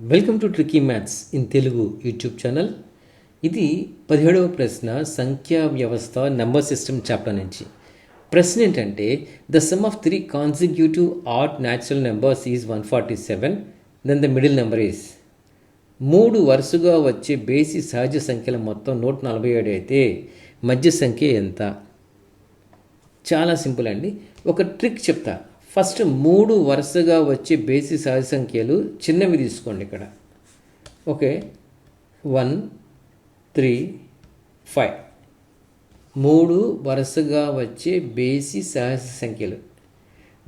Welcome to tricky maths in Telugu YouTube channel ఇది పదిహేడవ ప్రశ్న సంఖ్యా వ్యవస్థ నెంబర్ సిస్టమ్ చాప్టర్ నుంచి. ప్రశ్న ఏంటంటే the sum of three consecutive are natural numbers is one forty seven then the middle number is మూడు వరుసగా వచ్చే బేసి సహజ సంఖ్యల మొత్తం నూట నలభై ఏడు అయితే మధ్య సంఖ్య ఎంత? చాలా సింపుల్ అండి. ఒక ట్రిక్ చెప్తా. ఫస్ట్ మూడు వరుసగా వచ్చే బేసి సహజ సంఖ్యలు చిన్నవి తీసుకోండి ఇక్కడ. ఓకే. One three five. మూడు వరుసగా వచ్చే బేసి సహజ సంఖ్యలు.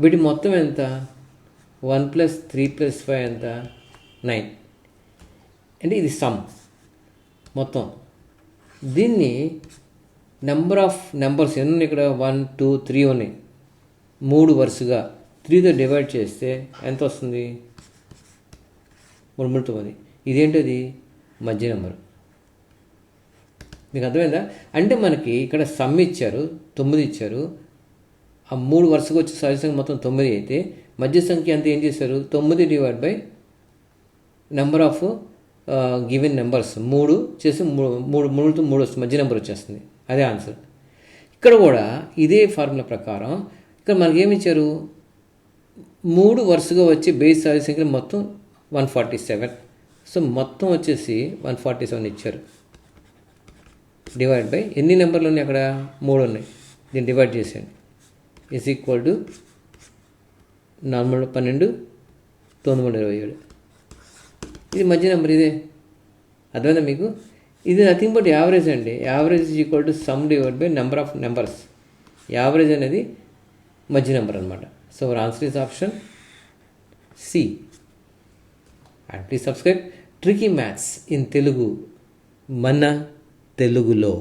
వీటి మొత్తం ఎంత? One plus three plus five ఎంత? నైన్. అంటే ఇది సమ్ మొత్తం. దీన్ని నెంబర్ ఆఫ్ నెంబర్స్ ఎన్ని ఉన్నాయి ఇక్కడ? వన్ టూ త్రీ ఉన్నాయి. మూడు వరుసగా త్రీతో డివైడ్ చేస్తే ఎంత వస్తుంది మూడు మూడు తొమ్మిది ఇదేంటది? మధ్య నెంబర్ మీకు అర్థమైందా? అంటే మనకి ఇక్కడ సమ్ ఇచ్చారు తొమ్మిది ఇచ్చారు. ఆ మూడు వరుసగా వచ్చే సహజ సంఖ్య మొత్తం తొమ్మిది అయితే మధ్య సంఖ్య అంతా ఏం చేశారు? తొమ్మిది divide by number of given numbers మూడు చేసి మూడు మూడు మూడుతో మూడు వస్తుంది. మధ్య నెంబర్ వచ్చేస్తుంది. అదే ఆన్సర్ ఇక్కడ కూడా ఇదే ఫార్ములా ప్రకారం ఇక్కడ మనకి ఏమి ఇచ్చారు? మూడు వరుసగా వచ్చి బేస్ సహజ సంఖ్యలు మొత్తం వన్ ఫార్టీ సెవెన్ సో మొత్తం వచ్చేసి వన్ ఫార్టీ సెవెన్ ఇచ్చారు. డివైడ్ బై ఎన్ని నెంబర్లు ఉన్నాయి అక్కడ? మూడు ఉన్నాయి. దీన్ని డివైడ్ చేసేయండి. ఇస్ ఈక్వల్ టు నార్మల్ పన్నెండు తొమ్మిది మూడు ఇరవై ఏడు. ఇది మధ్య నెంబర్ ఇదే. అర్థమైందా మీకు? ఇది నథింగ్ బట్ యావరేజ్ అండి. Average is equal to sum divide by number of numbers average అనేది మధ్య నెంబర్ అనమాట so our answer is option C and please subscribe tricky maths in Telugu మన తెలుగులో